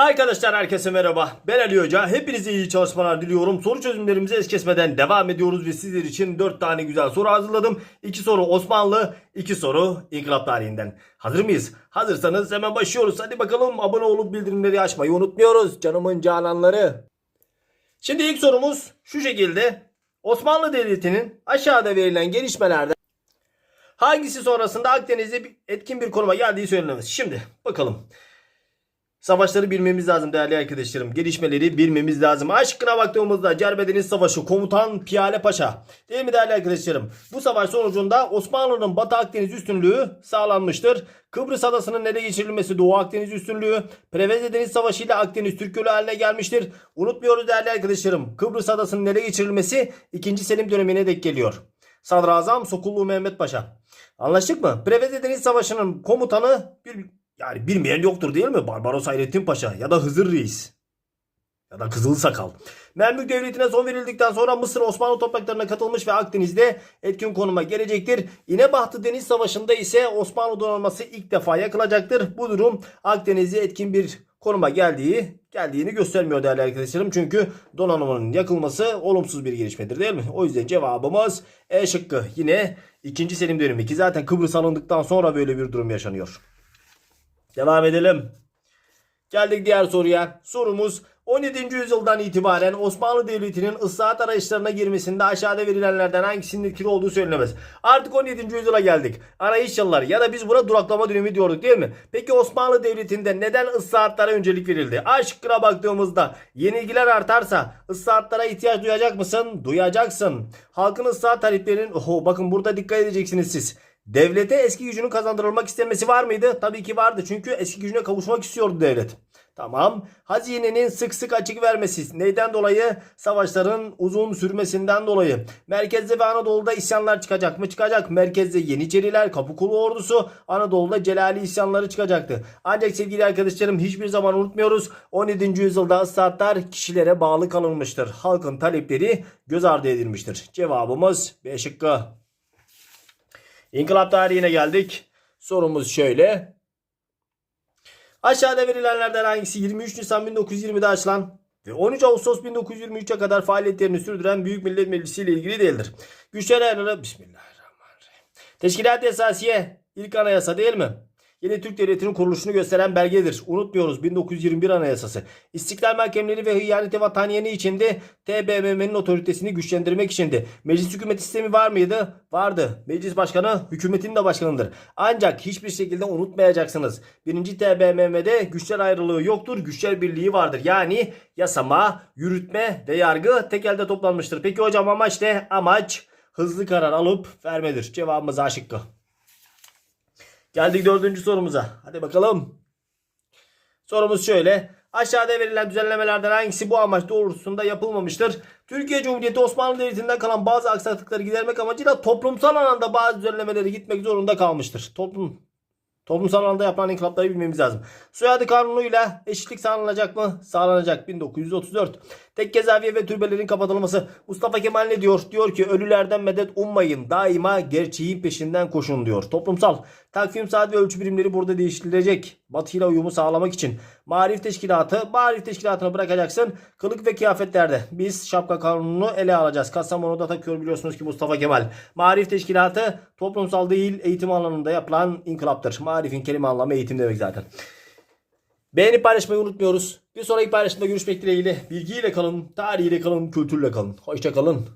Arkadaşlar herkese merhaba. Ben Ali Hoca. Hepinize iyi çalışmalar diliyorum. Soru çözümlerimize es kesmeden devam ediyoruz ve sizler için 4 tane güzel soru hazırladım. 2 soru Osmanlı, 2 soru İnkılap tarihinden. Hazır mıyız? Hazırsanız hemen başlıyoruz. Hadi bakalım abone olup bildirimleri açmayı unutmuyoruz. Canımın cananları. Şimdi ilk sorumuz şu şekilde. Osmanlı Devleti'nin aşağıda verilen gelişmelerde hangisi sonrasında Akdeniz'de etkin bir konuma geldiği söylenemez. Şimdi bakalım. Savaşları bilmemiz lazım değerli arkadaşlarım. Gelişmeleri bilmemiz lazım. Aşkına baktığımızda Cerbedeniz Savaşı komutan Piyale Paşa. Değil mi değerli arkadaşlarım? Bu savaş sonucunda Osmanlı'nın Batı Akdeniz üstünlüğü sağlanmıştır. Kıbrıs adasının ele geçirilmesi Doğu Akdeniz üstünlüğü. Preveze Deniz Savaşı ile Akdeniz Türk Gölü haline gelmiştir. Unutmuyoruz değerli arkadaşlarım. Kıbrıs adasının ele geçirilmesi 2. Selim dönemine denk geliyor. Sadrazam Sokullu Mehmet Paşa. Anlaştık mı? Preveze Deniz Savaşı'nın komutanı bir yani bilmeyen yoktur değil mi? Barbaros Hayrettin Paşa ya da Hızır Reis ya da Kızıl Sakal. Memlük Devleti'ne son verildikten sonra Mısır Osmanlı topraklarına katılmış ve Akdeniz'de etkin konuma gelecektir. İnebahtı Deniz Savaşı'nda ise Osmanlı donanması ilk defa yakılacaktır. Bu durum Akdeniz'e etkin bir konuma geldiği geldiğini göstermiyor değerli arkadaşlarım. Çünkü donanımının yakılması olumsuz bir gelişmedir değil mi? O yüzden cevabımız E şıkkı. Yine 2. Selim dönemi ki zaten Kıbrıs alındıktan sonra böyle bir durum yaşanıyor. Devam edelim. Geldik diğer soruya. Sorumuz 17. yüzyıldan itibaren Osmanlı Devleti'nin ıslahat arayışlarına girmesinde aşağıda verilenlerden hangisinin etkili olduğu söylenemez. Artık 17. yüzyıla geldik. Arayış yılları ya da biz buna duraklama dönemi diyorduk değil mi? Peki Osmanlı Devleti'nde neden ıslahatlara öncelik verildi? A baktığımızda yenilgiler artarsa ıslahatlara ihtiyaç duyacak mısın? Duyacaksın. Halkın ıslahat taleplerinin... Oho, bakın burada dikkat edeceksiniz siz. Devlete eski gücünün kazandırılmak istemesi var mıydı? Tabii ki vardı. Çünkü eski gücüne kavuşmak istiyordu devlet. Tamam. Hazinenin sık sık açık vermesi. Neyden dolayı? Savaşların uzun sürmesinden dolayı. Merkezde ve Anadolu'da isyanlar çıkacak mı? Çıkacak. Merkezde Yeniçeriler, Kapıkulu ordusu, Anadolu'da Celali isyanları çıkacaktı. Ancak sevgili arkadaşlarım hiçbir zaman unutmuyoruz. 17. yüzyılda ıslahatlar kişilere bağlı kalınmıştır. Halkın talepleri göz ardı edilmiştir. Cevabımız B şıkkı. İnkılap tarihine geldik. Sorumuz şöyle. Aşağıda verilenlerden hangisi 23 Nisan 1920'de açılan ve 13 Ağustos 1923'e kadar faaliyetlerini sürdüren Büyük Millet Meclisi ile ilgili değildir? Güçler Bismillahirrahmanirrahim. Teşkilat Esasiye ilk anayasa değil mi? Yeni Türk Devleti'nin kuruluşunu gösteren belgedir. Unutmuyoruz 1921 Anayasası. İstiklal mahkemeleri ve hıyaneti vataniyenin içinde TBMM'nin otoritesini güçlendirmek içindi. Meclis hükümet sistemi var mıydı? Vardı. Meclis başkanı hükümetin de başkanıdır. Ancak hiçbir şekilde unutmayacaksınız. Birinci TBMM'de güçler ayrılığı yoktur. Güçler birliği vardır. Yani yasama, yürütme ve yargı tek elde toplanmıştır. Peki hocam amaç ne? Amaç hızlı karar alıp vermedir. Cevabımız A şıkkı. Geldik dördüncü sorumuza. Hadi bakalım. Sorumuz şöyle. Aşağıda verilen düzenlemelerden hangisi bu amaç doğrultusunda yapılmamıştır? Türkiye Cumhuriyeti Osmanlı Devleti'nden kalan bazı aksaklıkları gidermek amacıyla toplumsal alanda bazı düzenlemeleri gitmek zorunda kalmıştır. Toplum Toplumsal alanda yapılan inkılapları bilmemiz lazım. Soyadı kanunuyla eşitlik sağlanacak mı? Sağlanacak 1934. Tek cezaevi ve türbelerin kapatılması. Mustafa Kemal ne diyor? Diyor ki ölülerden medet ummayın. Daima gerçeğin peşinden koşun diyor. Toplumsal. Takvim saat ve ölçü birimleri burada değiştirilecek. Batı ile uyumu sağlamak için. Marif teşkilatı. Marif teşkilatını bırakacaksın. Kılık ve kıyafetlerde. Biz şapka kanununu ele alacağız. Kastamonu'da takıyor biliyorsunuz ki Mustafa Kemal. Marif teşkilatı toplumsal değil eğitim alanında yapılan inkılaptır. Marifin kelime anlamı eğitim demek zaten. Beğenip paylaşmayı unutmuyoruz. Bir sonraki paylaşımda görüşmek dileğiyle. Bilgiyle kalın, tarihiyle kalın, kültürle kalın. Hoşça kalın.